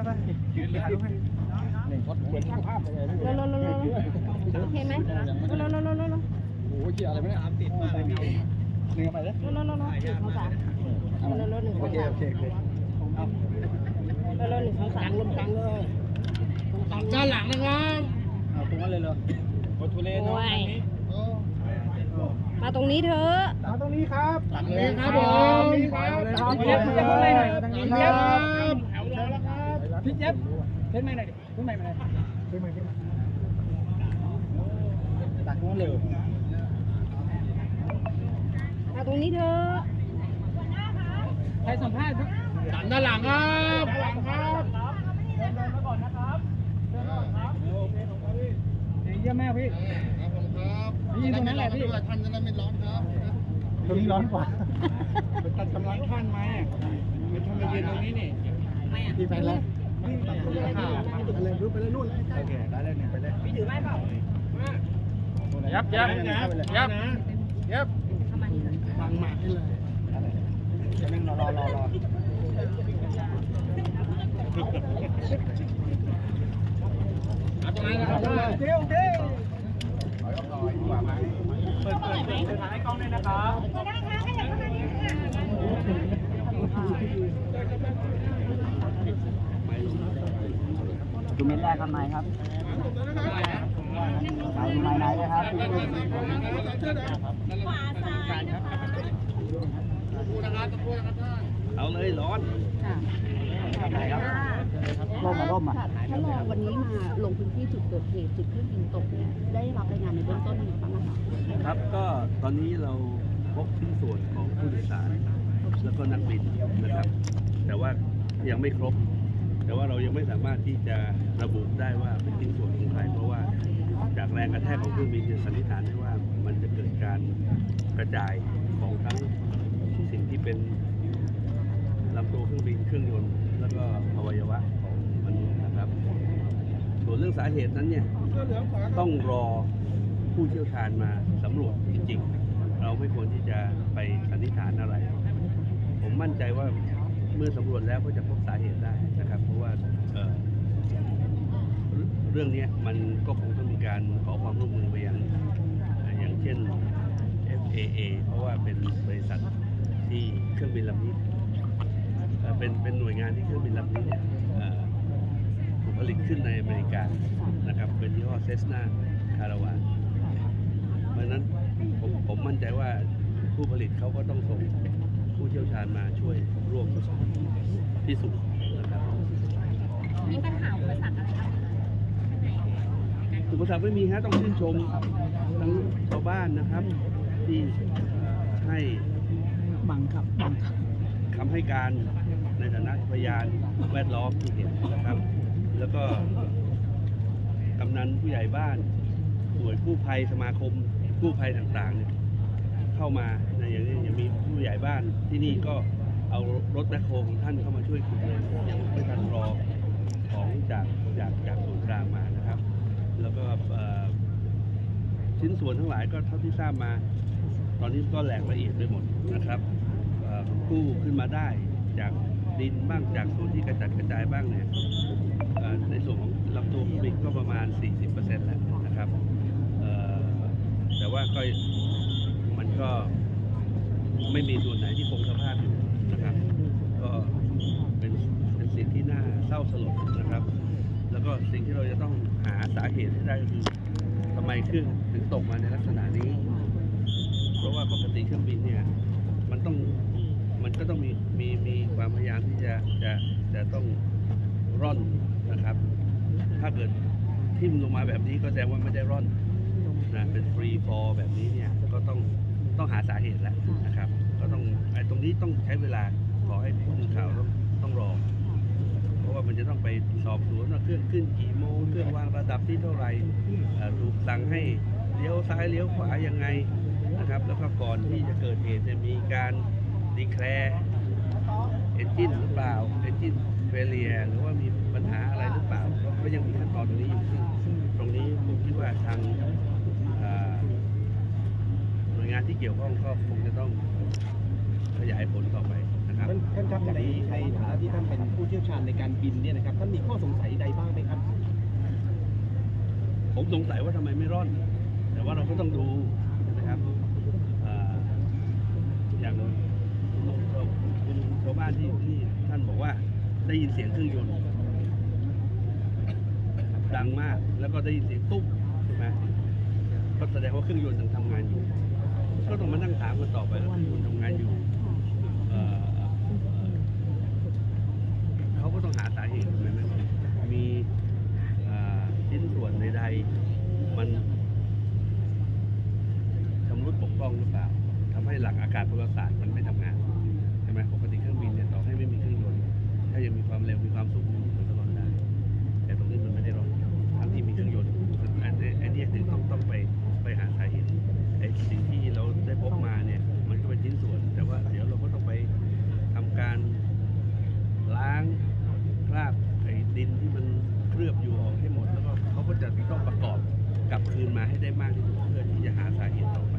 เหมือนภาพเลยเร็วเร็วเร็วเร็วเห็นไหมเร็วเร็วเร็วเร็วเร็วเร็วโอ้โหเกี่ยอะไรไม่ได้ตามติดมาเลยพี่หนึ่งไปเลยเร็วเร็วเร็วเร็วหนึ่งสองสามเร็วเร็วหนึ่งสโอองเคสามโอเคโอเคเอาเร็วเร็วหนึ่งสองสามลงตังเลยด้านหลังนะครับเอาตรงนั้นเลยเหรอโอ้ทุเรศโอ้ยมาตรงนี้เถอะเอาตรงนี้ครับตังเลยครับผผมมครับเจี๊ยบพี่เพูดอะไรหน่อยตรงนี้ครัย บบ แถวรอแล้วครับ พี่เจี๊ยบเล่นไม่หน่อยดิเล่นไม่มาหน่อยขึ้นมาขึ้นมาตักนู้นเร็วมาตรงนี้เถอะใครสัมภาษณ์ตันด้านหลังครับด้านหลังครับเดินเดินมาก่อนนะครับเดินมาก่อนครับเยี่ยมแม่พี่ครับผมครับพี่ตรงนั้นแหละพี่ท่านจะได้ไม่ร้อนครับตรงนี้ร้อนกว่าไปตัดกำลังท่านไหมไม่ทำมายืนตรงนี้นี่พี่ไปแล้ว ไปเลยรู้ไปเลยนู่นโอเคได้เลยเนี่ยไปเลยพี่ถือไม้เปล่ายับยับยับยับยับฟังหมากให้เลยเดี๋ยวนึงรอรอรอรอตรงนั้นนะครับเดี๋ยวเดี๋ยวถอยออกหน่อยไหมเปิดเปิดเปิดถ่ายกล้องด้วยนะครับ ดูเม็ดแรกครับไม้ครับไม้ไม้ไหนเลยครับเอาเลยร้อนไหนครับร่มมาร่มอะท่านรองวันนี้มาลงพื้นที่จุดเกิดเหตุจุดเครื่องบินตกเนี่ยได้รับรายงานในเบื้องต้นยังไงบ้างนะคะครับก็ตอนนี้เราพบชิ้นส่วนของผู้โดยสาร แล้วก็นักบินนะครับ แต่ว่ายังไม่ครบ แต่ว่าเรายังไม่สามารถที่จะระบุได้ว่าเป็นชิ้นส่วนของใครเพราะว่าจากแรงกระแทกของเครื่องบินเนี่ยสันนิษฐานได้ว่ามันจะเกิดการกระจายของทั้งสิ่งที่เป็นลำตัวเครื่องบินเครื่องยนต์แล้วก็อวัยวะของมนุษย์นะครับ ส่วนเรื่องสาเหตุนั้นเนี่ยต้องรอผู้เชี่ยวชาญมาสำรวจจริงๆ เราไม่ควรที่จะไปสันนิษฐานอะไร ผมมั่นใจว่า เมื่อสำรวจแล้วก็จะพบสาเหตุได้นะครับ เพราะว่าเเรื่องนี้มันก็คงต้องมีการขอความร่วมมือไปยังอย่างเช่น FAA เพราะว่าเป็นบริษัทที่เครื่องบินลำนี้เเป็นเป็นหน่วยงานที่เครื่องบินลำนี้เนี่ยถูกผลิตขึ้นในอเมริกานะครับเป็นยี่ห้อเซสนาคาราวานเพราะฉะนั้นผมผมมั่นใจว่าผู้ผลิตเขาก็ต้องส่ง ผู้เชี่ยวชาญมาช่วยร่วมพิสูจน์นะครับมีปัญหาอุปสรรคอะไรบ้างอุปสรรคไม่มีฮะต้องชื่นชมทั้งชาวบ้านนะครับ ที่ให้บังครับบังคำให้การในฐานะพยานแวดล้อมที่เห็นนะครับ แล้วก็กำนันผู้ใหญ่บ้านหน่วยกู้ภัยสมาคมกู้ภัยต่างๆเนี่ย เข้ามาอย่างนี้ยังมีผู้ใหญ่บ้านที่นี่ก็เอารถแบคโฮของท่านเข้ามาช่วยขุดเลยยังไม่ทันรอของจากจากจากส่วนกลางมานะครับ แล้วก็ชิ้นส่วนทั้งหลายก็เท่าที่ทราบมา ตอนนี้ก็แหลกละเอียดไปหมดนะครับกู้ขึ้นมาได้จากดินบ้างจากส่วนที่กระจัดกระจายบ้างเนี่ยในส่วนของลำตัวเครื่องบินก็ประมาณ 40%แล้วนะครับแต่ว่าก็ ก็ไม่มีส่วนไหนที่คงสภาพอยู่นะครับ ก็เป็นเป็นสิ่งที่น่าเศร้าสลดนะครับ แล้วก็สิ่งที่เราจะต้องหาสาเหตุให้ได้ก็คือทำไมเครื่องถึงตกมาในลักษณะนี้ เพราะว่าปกติเครื่องบินเนี่ยมันต้องมันก็ต้องมีมีมีความพยายามที่จะจะจะต้องร่อนนะครับ ถ้าเกิดทิ่มลงมาแบบนี้ก็แสดงว่าไม่ได้ร่อนนะเป็นฟรีฟอร์แบบนี้เนี่ยก็ต้อง ต้องหาสาเหตุแล้วนะครับ ก็ต้องไอ้ตรงนี้ต้องใช้เวลาขอให้ผู้สื่อข่าวต้องต้องรอ เพราะว่ามันจะต้องไปสอบสวนว่าเครื่องขึ้นกี่โมงเครื่องวางระดับที่เท่าไหร่เอ่อถูกสั่งให้เลี้ยวซ้ายเลี้ยวขวายังไงนะครับ แล้วก็ก่อนที่จะเกิดเหตุจะมีการดีแคลร์เอนจินหรือเปล่าเอนจินเฟเลียหรือว่ามีปัญหาอะไรหรือเปล่า ก็ก็ยังมีขั้นตอนตรงนี้อยู่ซึ่งตรงนี้ผมคิดว่าทางเอ่อหน่วย งานที่เกี่ยวข้องก็คงจะต้องขยายผลต่อไปนะครับครับท่านท่านครับในในฐานะที่ท่านเป็นผู้เชี่ยวชาญในการบินเนี่ยนะครับท่านมีข้อสงสัยใดบ้างไหมครับ ผมสงสัยว่าทำไมไม่ร่อน แต่ว่าเราก็ต้องดูนะครับอ่าอย่างคุณชาวบ้านที่ที่ท่านบอกว่าได้ยินเสียงเครื่องยนต์ดังมากแล้วก็ได้ยินเสียงตุ๊บใช่ไหมก็แสดงว่าเครื่องยนต์ยังทำงานอยู่ ก็ต้องมานั่งถามกันต่อไปว่าเครื่องยนต์ทำงานอยู่เอ่อเอ่อเขาก็ต้องหาสาเหตุทำไมไม่ร่อนมีอ่าชิ้นส่วนใดๆมันชำรุดบกพร่องหรือเปล่าทำให้หลักอากาศพลศาสตร์มันไม่ทำงานใช่ไหมปกติเครื่องบินเนี่ยต่อให้ไม่มีเครื่องยนต์ถ้ายังมีความเร็วมีความสูงอยู่ มาให้ได้มากที่สุดเพื่อที่จะหาสาเหตุต่อไป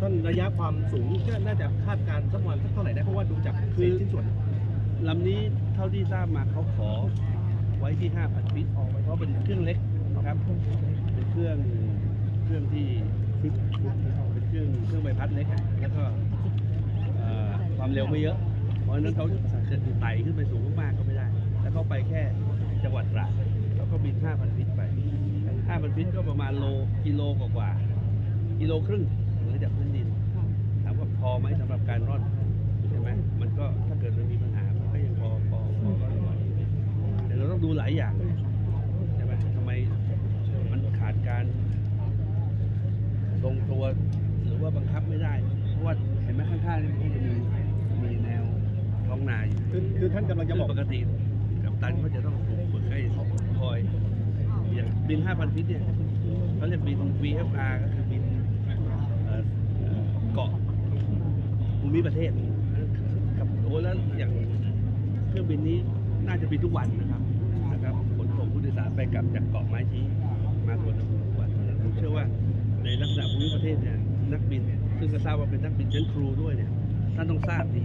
ท่านระยะความสูงก็น่าจะคาดการณ์สักประมาณสักเท่าไหร่ได้เพราะว่าดูจากเศษชิ้นส่วนลำนี้เท่าที่ทราบมาเขาขอไว้ที่ 5,000ฟิตเพราะเป็นเครื่องเล็กนะครับ เป็นเครื่องเครื่องที่เป็นเครื่องเครื่องใบพัดเล็กแล้วก็ความเร็วไม่เยอะ เพราะฉะนั้นเขาไต่ขึ้นไปสูงมากๆก็ไม่ได้ แล้วเขาไปแค่จังหวัดตราดแล้วก็บิน 5,000ฟิต ไป5,000ฟิตก็ประมาณโลกิโลกว่าๆกิโลครึ่งเหนือจากพื้นดินถามว่าพอไหมสำหรับการร่อนใช่ไหมมันก็ถ้าเกิดมันมีปัญหามันก็ยังพอพอพอร่อนไหวแต่เราต้องดูหลายอย่างเลยใช่ไหมทำไมมันขาดการทรงตัวหรือว่าบังคับไม่ได้เพราะว่าเห็นไหมข้างๆนี่มันก็จะมีมีแนวท้องนาอยู่คือคือท่านกำลังจะบอกซึ่ปกติกับตันเขาจะต้องถูกฝึกให้คอยอย่าง บิน 5,000 ฟิตเนี่ยเขาเรียกบิน VFR ก็คือบินเกาะภูมิประเทศกับโอ้แล้วอย่างเครื่องบินนี้น่าจะบินทุกวันนะครับนะครับขนส่งผู้โดยสารไปกลับจากเกาะไม้ชี้มาตัวทุกวันผมเชื่อว่าในลักษณะภูมิประเทศเนี่ยนักบิน ซึ่งก็ทราบว่าเป็นนักบินชั้นครูด้วยเนี่ยท่านต้องทราบดี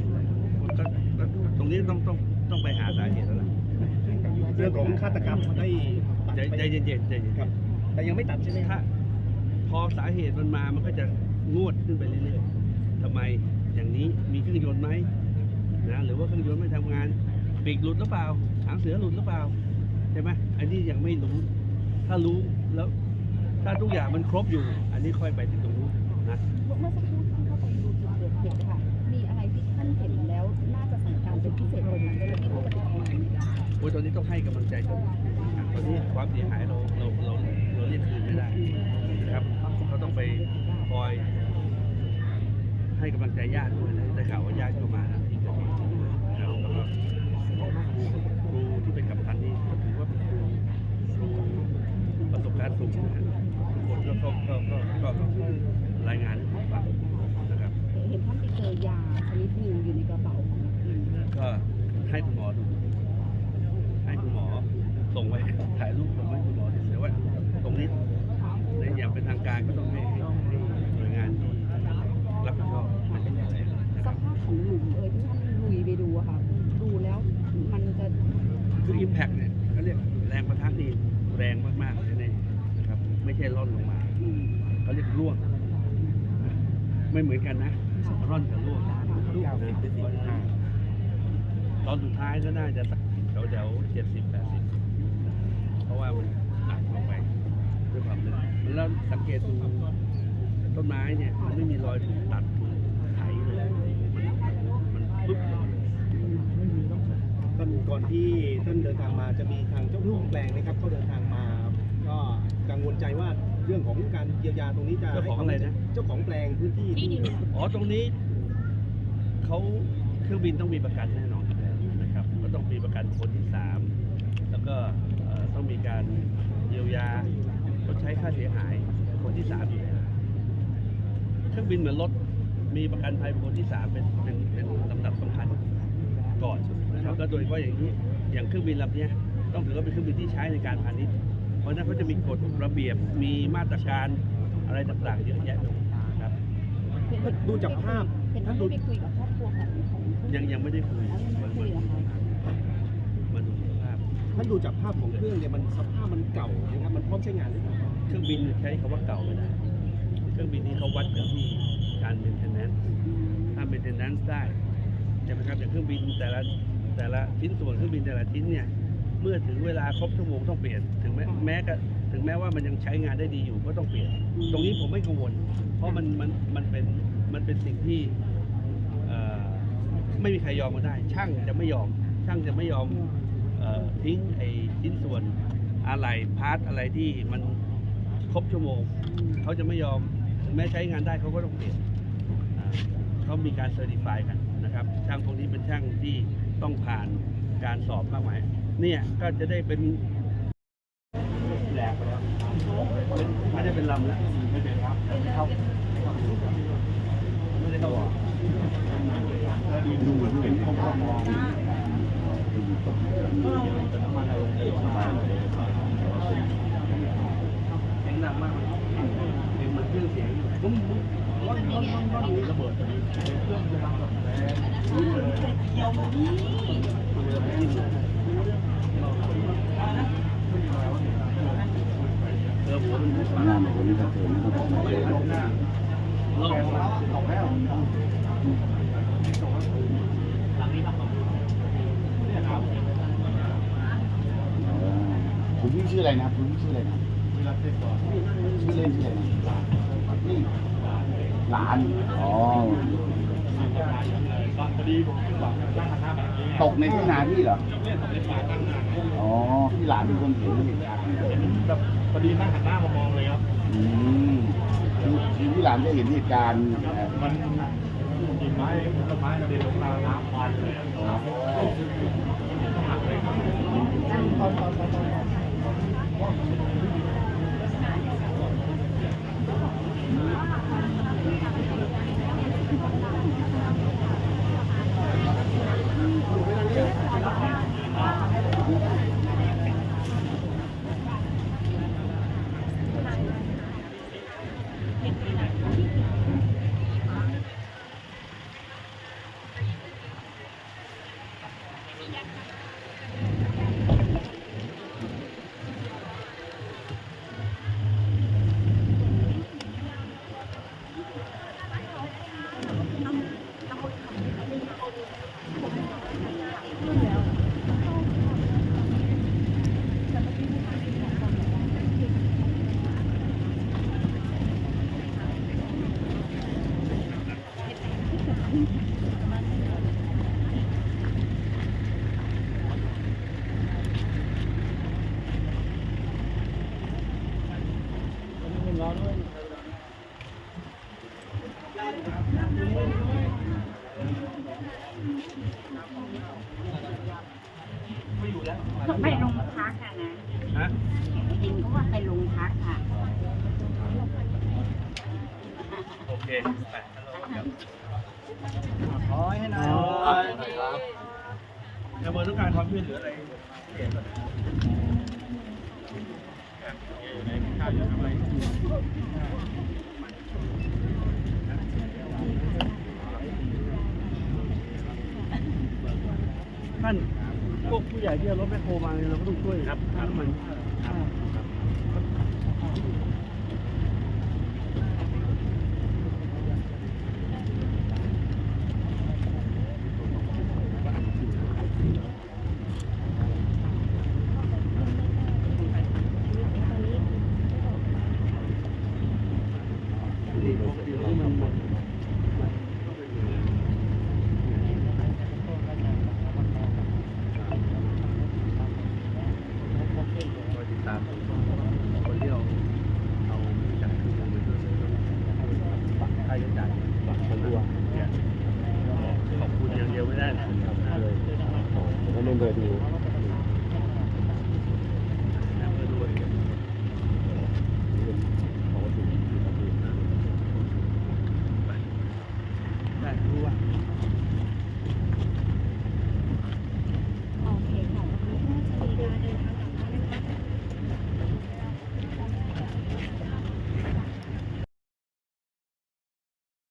ก็ตรงนี้ต้องต้องต้องไปหาสาเหตุ เรื่องของฆาตกรรมได้ตัดใจไปใจเย็นๆใจเย็นครับ แต่ยังไม่ตัดใช่ไหมๆถ้าพอสาเหตุมันมามันก็จะงวดขึ้นไปเรื่อยๆทำไมอย่างนี้มีเครื่องยนต์ไหมนะหรือว่าเครื่องยนต์ไม่ทำงานปีกหลุดหรือเปล่าหางเสือหลุดหรือเปล่าใช่ไหมอันนี้ยังไม่รู้ ถ้ารู้แล้ว ถ้าทุกอย่างมันครบอยู่ อันนี้ค่อยไปถึงตรงนู้นนะ เมื่อสักครู่ นนี้ต้องให้กำลังใจตนตอนนี้ความเสียหายเราเราเราเราเรียกคืนไม่ได้นะครับเราต้องไปคอย ให้กำลังใจญาติด้วยนะได้ข่าวว่าญาติก็มาที่เกิดเหตุแล้วก็ครูที่เป็นกัปตันนี่ก็ถือว่าเป็นครูครูประสบการณ์สูงนะทุกคนก็ก็ก็ก็ก็รายงาน ใช่ร่อนลงมาเขาเรียกร่วงไม่เหมือนกันนะร่อนกับร่วงนะตอนสุดท้ายก็น่าจะสักแถวๆเจ็ดสิบแปดสิบเพราะว่ามันหนักลงไปด้วยความลึกแล้วสังเกตดูต้นไม้เนี่ยมันไม่มีรอยถูกตัดถูกไถเลยมันมันปุ๊บลงมาเลยท่านก่อนที่ท่านเดินทางมาจะมีทางเจ้าของแปลงนะครับเขาเดินทางมา ก็กั เรื่องของการเยียวยาตรงนี้จะเจ้าของอะไรนะ เจ้าของแปลงพื้นที่ที่อ๋อตรงนี้เขาเครื่องบินต้องมีประกันแน่นอนอยู่แล้วนะครับ ก็ต้องมีประกันคนที่สามแล้วก็เอ่อต้องมีการเยียวยาชดใช้ค่าเสียหายคนที่สามอยู่แล้วเครื่องบินเหมือนรถมีประกันภัยบุคคลที่สามเป็นเป็นเป็นลำดับสำคัญก่อนนะครับแล้วโดยเฉพาะอย่างนี้อย่างเครื่องบินลำเนี้ยต้องถือว่าเป็นเครื่องบินที่ใช้ในการพาณิชย์เพ ราะฉะนั้นเขาจะมีกฎระเบียบมีมาตรการอะไรต่างๆเยอะแยะไปหมดนะครับดูจากภาพเห็นท่านได้ไปคุยกับครอบครัวของของผู้ยังยังไม่ได้คุยแล้วยังไม่คุยเหรอคะมาดูสภาพ ท่านดูจากภาพของเครื่องเนี่ยมันสภาพมันเก่านะครับมันพร้อมใช้งานหรือเปล่าเครื่องบินใช้คำว่าเก่าไม่ได้ เครื่องบินนี้เขาวัดกันที่การเป็นเทนแนนถ้าเป็นเทนแนนได้ใช่ไหมครับอย่างเครื่องบินแต่ละแต่ละชิ้นส่วนเครื่องบินแต่ละชิ้นเนี่ยเมื่อถึงเวลาครบชั่วโมงต้องเปลี่ยนถึงแม้แม้ก็ถึงแม้ว่ามันยังใช้งานได้ดีอยู่ก็ต้องเปลี่ยน ตรงนี้ผมไม่กังวล เพราะมันมันมันเป็นมันเป็นสิ่งที่เอ่อไม่มีใครยอมมาได้ ช่างจะไม่ยอม ช่างจะไม่ยอมเอ่อทิ้งไอ้ชิ้นส่วนอะไรพาร์ทอะไรที่มันครบชั่วโมงเขาจะไม่ยอมถึงแม้ใช้งานได้เขาก็ต้องเปลี่ยนอ่าเขามีการเซอร์ติฟายกันนะครับช่างพวกนี้เป็นช่างที่ต้องผ่านการสอบมากมาย เนี่ยก็จะได้เป็นแหลกไปแล้วไม่ได้เป็นลำแล้วไม่เป็นครับไม่เข้าไม่ได้เข้าออกดูเหมือนเป็นข้อมองเสียงดังมากเสียงเหมือนเครื่องเสียงบุ้มบุ้มร้อนร้อนร้อนร้อนระเบิดเครื่องจะดังแบบแรงเออ หัวมันหน้าในคนนี้ก็เจอไม่ต้องบอกไม่ได้ลงหน้าลงออกแล้วคุณพี่ชื่ออะไรนะครับคุณพี่ชื่ออะไรนะชื่อเล่นชื่ออะไรนะหลาน อ๋อ ตกในที่นาพี่เหรออ๋อพี่หลานเป็นคนเห็นเหตุการณ์แบบพอดีนั่งหันหน้ามามองเลยครับอืมคือคือพี่หลานได้เห็นเหตุการณ์เอ่อมันกิ่งไม้ต้นไม้กระเด็นลงมาน้ำมาเลยหักเลยครับไปลงพักอะนะ ฮะ ได้ยินเขาว่าไปลงพักค่ะ โอเคไปครับ ขอให้นาย จะมาต้องการความช่วยเหลืออะไรเห็นก่อน ท่านพวกผู้ใหญ่ที่เอารถแมคโครมาเนี่ยเราก็ต้องช่วยครับน้ำมันนี่พวกที่เราทำหมดคอยติดตามคนที่เราเอาจากเครื่องมือไปช่วยปักค่าใช้จ่ายปักตัวเนี่ยขอบคุณอย่างเดียว ไม่ได้นะเลยผมก็เล่นเบอร์ดูค